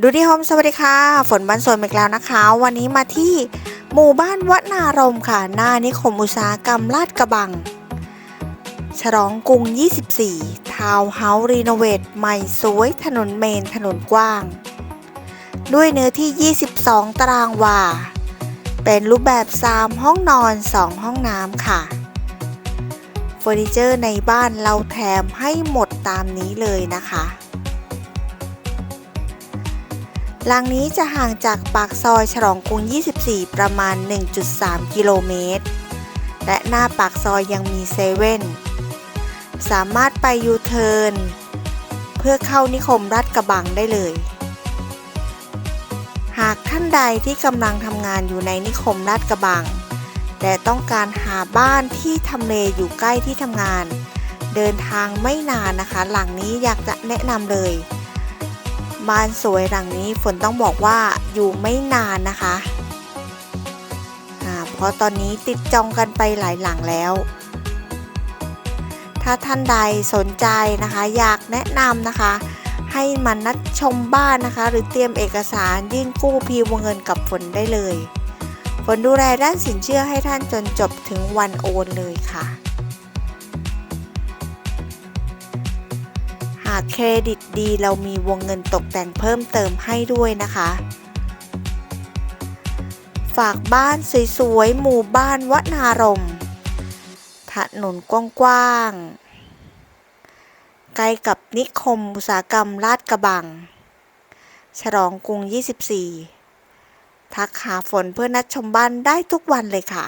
ดูดีโฮมสวัสดีค่ะ ฝนบันสวนอีกแล้วนะคะ วันนี้มาที่หมู่บ้านวัดนารมค่ะ หน้านิคมอุตสาหกรรมลาดกระบัง ฉลองกรุง 24 ทาวน์เฮาส์รีโนเวทใหม่สวยถนนเมนถนนกว้าง ด้วยเนื้อที่ 22 ตารางวา เป็นรูปแบบ 3 ห้องนอน 2 ห้องน้ำค่ะ เฟอร์นิเจอร์ในบ้านเราแถมให้หมดตามนี้เลยนะคะ หลังนี้จะห่างจากปากซอยฉลองกรุง 24 ประมาณ 1.3 กิโลเมตร และหน้าปากซอยยังมีเซเว่น สามารถไปยูเทิร์นเพื่อเข้านิคมรัดกระบังได้เลย หากท่านใดที่กำลังทำงานอยู่ในนิคมลาดกระบัง แต่ต้องการหาบ้านที่ทำเลอยู่ใกล้ที่ทำงาน เดินทางไม่นานนะคะ หลังนี้อยากจะแนะนำเลย บ้านสวยหลังนี้ฝนต้องบอกว่าอยู่ไม่นานนะคะเพราะตอนนี้ติดจองกันไปหลายหลังแล้ว ถ้าท่านใดสนใจนะคะ อยากแนะนำนะคะ ให้มันนัดชมบ้านนะคะ หรือเตรียมเอกสารยื่นกู้พีวงเงินกับฝนได้เลย ฝนดูแลด้านสินเชื่อให้ท่านจนจบถึงวันโอนเลยค่ะากเครดิตดีเรามีวงเงินตกแต่งเพิ่มเติมให้ด้วยนะคะ ฝากบ้านสวยๆหมู่บ้านวนารมถนนกว้างๆใกล้กับนิคมอุตสาหกรรมลาดกระบัง ฉลองกรุง 24 ทักหาฝนเพื่อนัดชมบ้านได้ทุกวันเลยค่ะ